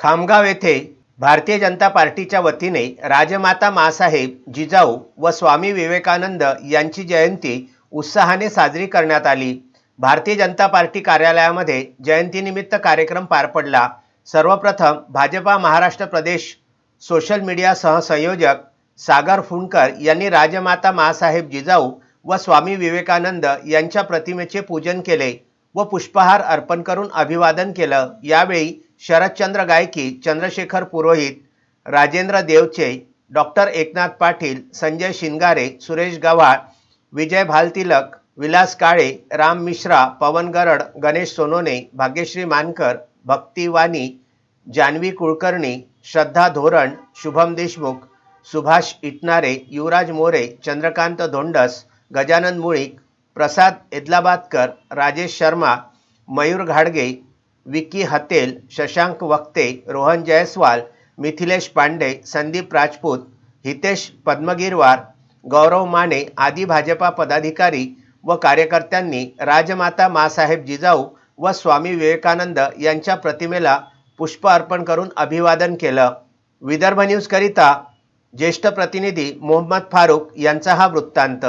खामगाव येथे भारतीय जनता पार्टीच्या वतीने राजमाता मासाहेब जिजाऊ व स्वामी विवेकानंद यांची जयंती उत्साहाने साजरी करण्यात आली. भारतीय जनता पार्टी कार्यालयामध्ये जयंतीनिमित्त कार्यक्रम पार पडला. सर्वप्रथम भाजपा महाराष्ट्र प्रदेश सोशल मीडिया सहसंयोजक सागर फुंडकर यांनी राजमाता मासाहेब जिजाऊ व स्वामी विवेकानंद यांच्या प्रतिमेचे पूजन केले व पुष्पहार अर्पण करून अभिवादन केलं. यावेळी शरदचंद्र गायकी चंद्रशेखर पुरोहित राजेंद्र देवचे डॉक्टर एकनाथ पाटील संजय शिंगारे सुरेश गव्हाळ विजय भालतिलक विलास काळे राम मिश्रा पवन गरड गणेश सोनोने भाग्यश्री मानकर भक्ती वानी जानवी कुलकर्णी श्रद्धा धोरण शुभम देशमुख सुभाष इटनारे युवराज मोरे चंद्रकांत धोंडस गजानन मुळीक प्रसाद एदलाबादकर राजेश शर्मा मयूर घाडगे विकी हतेल शशांक वक्ते रोहन जयस्वाल मिथिलेश पांडे संदीप राजपूत हितेश पद्मगिरवार गौरव माने आदी भाजपा पदाधिकारी व कार्यकर्त्यांनी राजमाता मासाहेब जिजाऊ व स्वामी विवेकानंद यांच्या प्रतिमेला पुष्प अर्पण करून अभिवादन केलं. विदर्भ न्यूजकरिता ज्येष्ठ प्रतिनिधी मोहम्मद फारूक यांचा हा वृत्तांत.